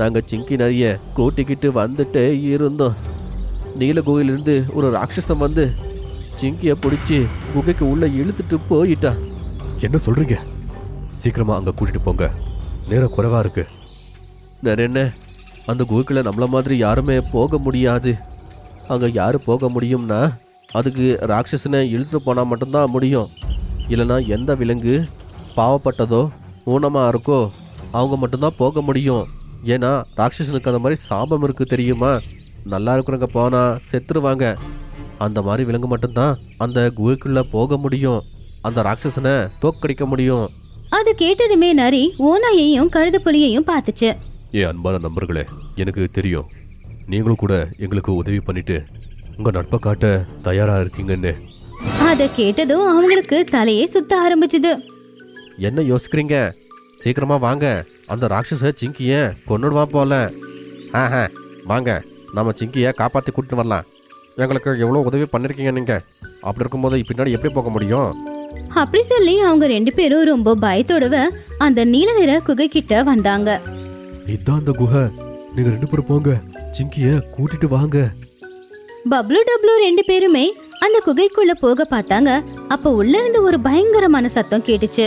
நாங்கள் சிங்கி நிறைய கூட்டிக்கிட்டு வந்துட்டே இருந்தோம். நீல குகையிலிருந்து ஒரு ராட்சசம் வந்து சிங்கியை பிடிச்சி குகைக்கு உள்ள இழுத்துட்டு போயிட்டான் என்ன சொல்றீங்க? சீக்கிரமா அங்க கூட்டிட்டு போங்க. நேரம் குறைவா இருக்கு. வேற என்ன? அந்த குகைக்குள்ள நம்மள மாதிரி யாருமே போக முடியாது. அங்கே யார் போக முடியும்னா அதுக்கு ராட்சசனை இழுத்துட்டு போனால் மட்டும்தான் முடியும். இல்லைன்னா எந்த விலங்கு பாவப்பட்டதோ ஊனமாக இருக்கோ அவங்க மட்டும்தான் போக முடியும். ஏன்னா ராட்சசனுக்கு அந்த மாதிரி சாபம் இருக்கு தெரியுமா? நல்லா இருக்கிறவங்க போனால் செத்துருவாங்க. அந்த மாதிரி விலங்கு மட்டும்தான் அந்த குகைக்குள்ளே போக முடியும். அந்த ராட்சசனை தோக்கடிக்க முடியும். அது கேட்டதுமே நரி ஓநாயையும் கழுத புலியையும் பார்த்துச்சு. ஏ அன்பான நண்பர்களே எனக்கு தெரியும். நீங்களும் கூட எங்களுக்கு உதவி பண்ணிட்டு உங்க நட்பை காட்ட தயாரா இருக்கீங்கன்னு. அதை கேட்டதும் அவங்களுக்கு தலையே சுத்த ஆரம்பிச்சுது. என்ன யோசிக்கிறீங்க? சீக்கிரமா வாங்க. அந்த ராட்சச சிங்கிய கொன்னுடுவான் போல. ஆஹா வாங்க. நம்ம சிங்கிய காப்பாற்றி கூட்டிட்டு வரலாம். எங்களுக்கு எவ்வளோ உதவி பண்ணிருக்கீங்க நீங்க? அப்படி இருக்கும்போது பின்னாடி எப்படி போக முடியும்? அப்படி சொல்லி அவங்க ரெண்டு பேரும் ரொம்ப பயத்தோடவ அந்த நீல நிற குகை கிட்ட வந்தாங்க. இதான் அந்த குகை. நீங்க ரெண்டு பேரும் போங்க. சிங்கிய கூட்டிட்டு வாங்க. பப்ளு டப்ளு ரெண்டு பேருமே அந்த குகைக்குள்ள போக பார்த்தாங்க. அப்ப உள்ள இருந்து ஒரு பயங்கரமான சத்தம் கேட்டுச்சு.